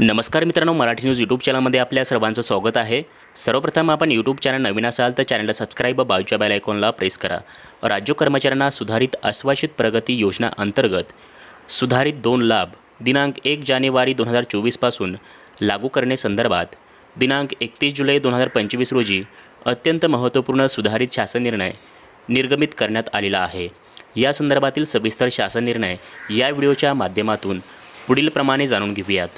नमस्कार मित्रांनो Marathi news YouTube चॅनलमध्ये आपल्या सर्वांचं स्वागत आहे. सर्वप्रथम आपण यूट्यूब चॅनल नवीन असाल तर चॅनलला सबस्क्राईब व बाजूच्या बेल आयकॉनला प्रेस करा. राज्य कर्मचाऱ्यांना सुधारित आश्वासित प्रगती योजना अंतर्गत सुधारित दोन लाभ दिनांक एक जानेवारी दोन हजार चोवीसपासून लागू करण्यासंदर्भात दिनांक एकतीस जुलै दोन हजार पंचवीस रोजी अत्यंत महत्त्वपूर्ण सुधारित शासन निर्णय निर्गमित करण्यात आलेला आहे. या संदर्भातील सविस्तर शासन निर्णय या व्हिडिओच्या माध्यमातून पुढीलप्रमाणे जाणून घेऊयात.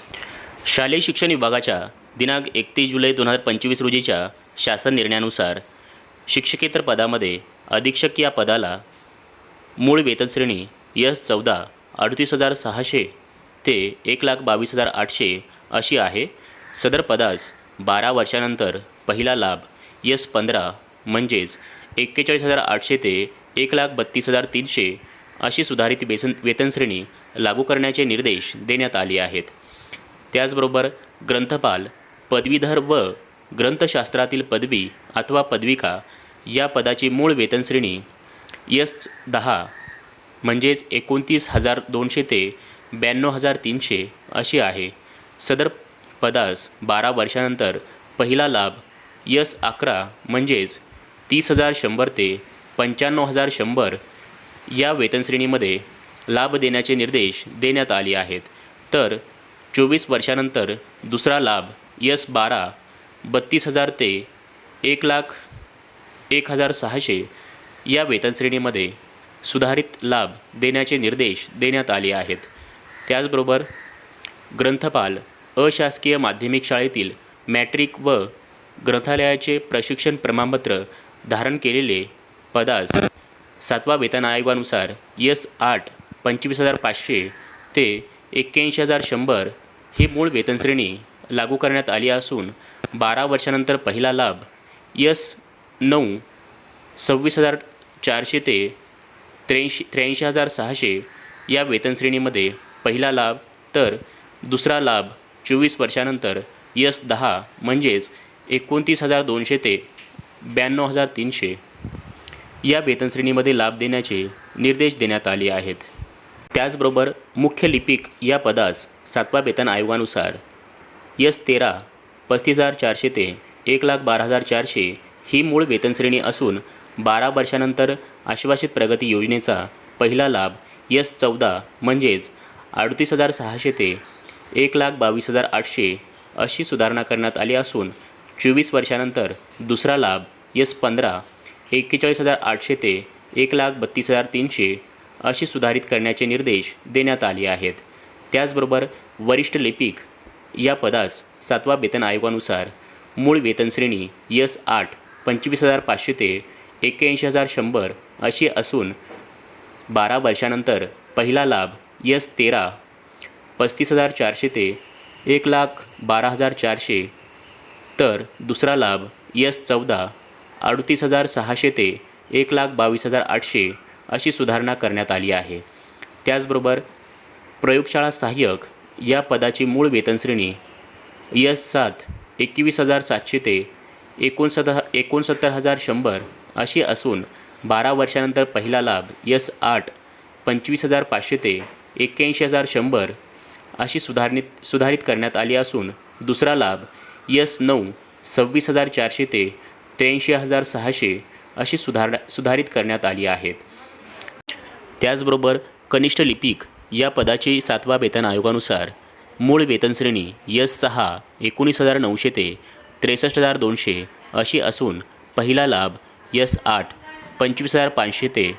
शालेय शिक्षण विभागाच्या दिनांक एकतीस जुलै दोन हजार पंचवीस रोजीच्या शासन निर्णयानुसार शिक्षकेतर पदामध्ये अधीक्षक या पदाला मूळ वेतनश्रेणी यस चौदा अडतीस हजार सहाशे ते एक लाख बावीस हजार आठशे अशी आहे. सदर पदास बारा वर्षानंतर पहिला लाभ यस पंधरा म्हणजेच एक्केचाळीस हजार आठशे ते एक लाख बत्तीस हजार तीनशे अशी सुधारित वेसन वेतनश्रेणी लागू करण्याचे निर्देश देण्यात आले आहेत. त्याचबरोबर ग्रंथपाल पदवीधर व ग्रंथशास्त्रातील पदवी अथवा पदविका या पदाची मूळ वेतनश्रेणी यस दहा म्हणजेच एकोणतीस हजार दोनशे ते ब्याण्णव हजार तीनशे अशी आहे. सदर पदास बारा वर्षानंतर पहिला लाभ यस अकरा म्हणजेच तीस हजार शंभर ते पंच्याण्णव हजार शंभर या वेतनश्रेणीमध्ये लाभ देण्याचे निर्देश देण्यात आले आहेत. तर चोवीस वर्षानंतर दुसरा लाभ यस बारा बत्तीस हजार ते एक लाख एक हजार सहाशे या वेतनश्रेणीमध्ये सुधारित लाभ देण्याचे निर्देश देण्यात आले आहेत. त्याचबरोबर ग्रंथपाल अशासकीय माध्यमिक शाळेतील मॅट्रिक व ग्रंथालयाचे प्रशिक्षण प्रमाणपत्र धारण केलेले पदास सातवा वेतन आयोगानुसार यस आठ पंचवीस हजार पाचशे ते एक्क्याऐंशी हजार शंभर ही मूळ वेतनश्रेणी लागू करण्यात आली असून बारा वर्षानंतर पहिला लाभ यस नऊ सव्वीस हजार चारशे ते त्र्याऐंशी त्र्याऐंशी हजार सहाशे या वेतनश्रेणीमध्ये पहिला लाभ तर दुसरा लाभ चोवीस वर्षानंतर यस दहा म्हणजेच एकोणतीस हजार दोनशे ते ब्याण्णव हजार तीनशे या वेतनश्रेणीमध्ये लाभ देण्याचे निर्देश देण्यात आले आहेत. त्याचबरोबर मुख्य लिपिक या पदास सातवा वेतन आयोगानुसार. यस तेरा पस्तीस हजार चारशे ते एक लाख बारा हजार चारशे ही मूळ वेतनश्रेणी असून बारा वर्षानंतर आश्वासित प्रगती योजनेचा पहिला लाभ यस चौदा म्हणजेच अडतीस हजार सहाशे ते एक लाख बावीस हजार आठशे अशी सुधारणा करण्यात आली असून चोवीस वर्षानंतर दुसरा लाभ यस पंधरा एक्केचाळीस हजार आठशे ते एक लाख बत्तीस हजार तीनशे अशी सुधारित करण्याचे निर्देश देण्यात आले आहेत. त्याचबरोबर वरिष्ठ लिपिक या पदास सातवा वेतन आयोगानुसार मूळ वेतनश्रेणी यस आठ पंचवीस हजार पाचशे ते एक्क्याऐंशी हजार शंभर अशी असून बारा वर्षानंतर पहिला लाभ यस तेरा पस्तीस हजार चारशे ते एक लाख बारा हजार चारशे तर दुसरा लाभ यस चौदा अडतीस हजार सहाशे ते एक लाख बावीस हजार आठशे अशी सुधारणा करण्यात आली आहे. त्याचबरोबर प्रयोगशाळा सहाय्यक या पदाची मूळ वेतनश्रेणी यस सात एकवीस हजार सातशे ते एकोणसत्तर एकोणसत्तर हजार शंभर अशी असून बारा वर्षानंतर पहिला लाभ यस आठ पंचवीस हजार पाचशे ते एक्क्याऐंशी हजार शंभर अशी सुधारणित सुधारित करण्यात आली असून दुसरा लाभ यस नऊ सव्वीस हजार चारशे ते त्र्याऐंशी हजार सहाशे अशी सुधार सुधारित करण्यात आली आहेत त्याचबरोबर कनिष्ठ लिपिक या पदाची सातवा वेतन आयोगानुसार मूळ वेतनश्रेणी यस सहा एकोणीस हजार नऊशे ते त्रेसष्ट हजार दोनशे अशी असून पहिला लाभ यस आठ पंचवीस हजार पाचशे ते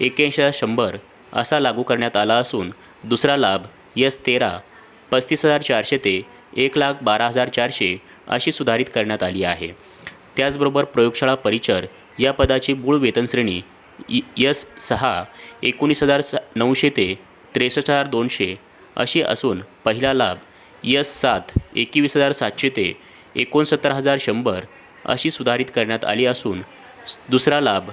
एक्क्याऐंशी हजार शंभर असा लागू करण्यात आला असून दुसरा लाभ यस तेरा पस्तीस हजार चारशे ते एक लाख बारा हजार चारशे अशी सुधारित करण्यात आली आहे. त्याचबरोबर प्रयोगशाळा परिचर या पदाची मूळ वेतनश्रेणी यस सहा एकोणीस हजार स नऊशे ते त्रेसष्ट हजार दोनशे अशी असून पहिला लाभ यस सात एकवीस हजार सातशे ते एकोणसत्तर हजार शंभर अशी सुधारित करण्यात आली असून दुसरा लाभ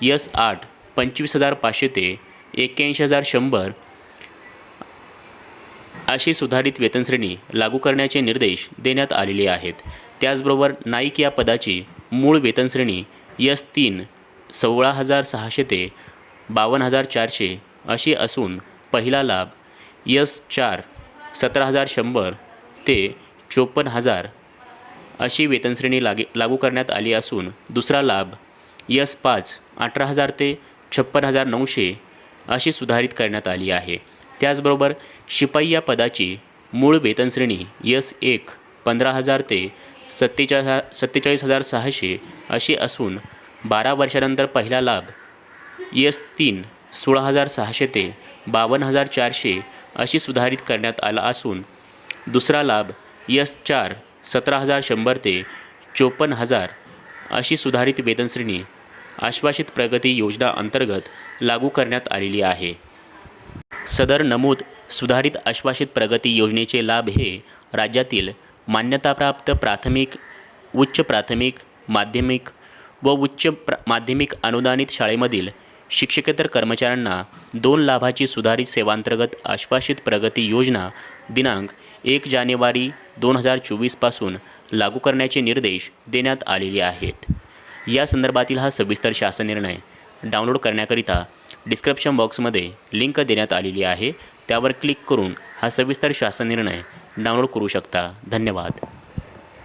यस आठ पंचवीस हजार पाचशे ते एक्क्याऐंशी हजार शंभर अशी सुधारित वेतनश्रेणी लागू करण्याचे निर्देश देण्यात आलेले आहेत. त्याचबरोबर नाईक या पदाची मूळ वेतनश्रेणी यस तीन सोळा हजार सहाशे ते बावन्न हजार चारशे अशी असून पहिला लाभ यस चार सतरा हजार शंभर ते चोपन्न हजार अशी वेतनश्रेणी लागे लागू करण्यात आली असून दुसरा लाभ यस पाच अठरा हजार ते छप्पन हजार नऊशे अशी सुधारित करण्यात आली आहे. त्याचबरोबर शिपाई या पदाची मूळ वेतनश्रेणी यस एक पंधरा हजार ते सत्तेचाळीस सत्तेचाळीस हजार सहाशे अशी असून बारा वर्षानंतर पहिला लाभ. यस तीन सोळा हजार सहाशे ते बावन्न हजार चारशे अशी सुधारित करण्यात आला असून दुसरा लाभ यस चार सतरा हजार शंभर ते चोपन्न हजार अशी सुधारित वेतनश्रेणी आश्वासित प्रगती योजना अंतर्गत लागू करण्यात आलेली आहे. सदर नमूद सुधारित आश्वासित प्रगती योजनेचे लाभ हे राज्यातील मान्यताप्राप्त प्राथमिक उच्च प्राथमिक माध्यमिक व उच्च प्र माध्यमिक अनुदानित शाळेमधील शिक्षकेतर कर्मचाऱ्यांना दोन लाभाची सुधारित सेवांतर्गत आश्वासित प्रगती योजना दिनांक एक जानेवारी दोन हजार चोवीसपासून लागू करण्याचे निर्देश देण्यात आलेले आहेत. या संदर्भातील हा सविस्तर शासन निर्णय डाउनलोड करण्याकरिता डिस्क्रिप्शन बॉक्समध्ये लिंक देण्यात आलेली आहे. त्यावर क्लिक करून हा सविस्तर शासन निर्णय डाउनलोड करू शकता. धन्यवाद.